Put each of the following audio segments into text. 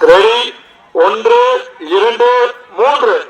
Ready ஒன்று இரண்டு மூன்று.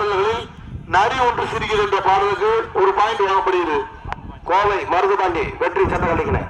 பாடல்களில் நரி ஒன்று சிரிக்கிறது என்ற பாடலுக்கு ஒரு பாயிண்ட் வழங்கப்படுகிறது கோவை மருதுபாண்டி வெற்றி சட்டக்கலைஞர்